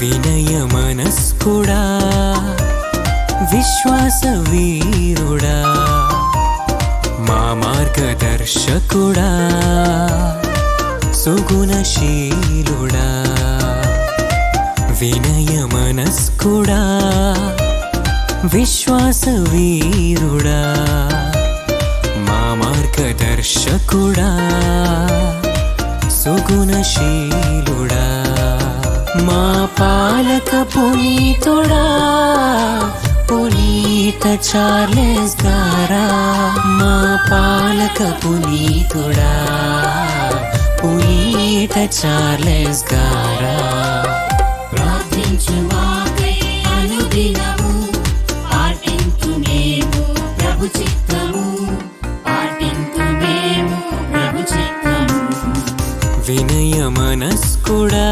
వినయ మనస్కుడా విశ్వాస వీరుడా మా మార్గదర్శకుడా సుగుణశీలుడా. వినయ మనస్కుడా విశ్వాస వీరుడా మా మార్గదర్శకుడా సుగుణశీలుడా. మా పాలక పునీతుడా పునీత చార్లెస్ గారా. మా పాలక పునీతుడా పునీత చార్లెస్ గారా. ప్రార్థించు మాకై అనుదినము పాటింతు మేము ప్రభు చిత్తము పాటింతు మేము ప్రభు చిత్తము. వినయ మనస్కుడా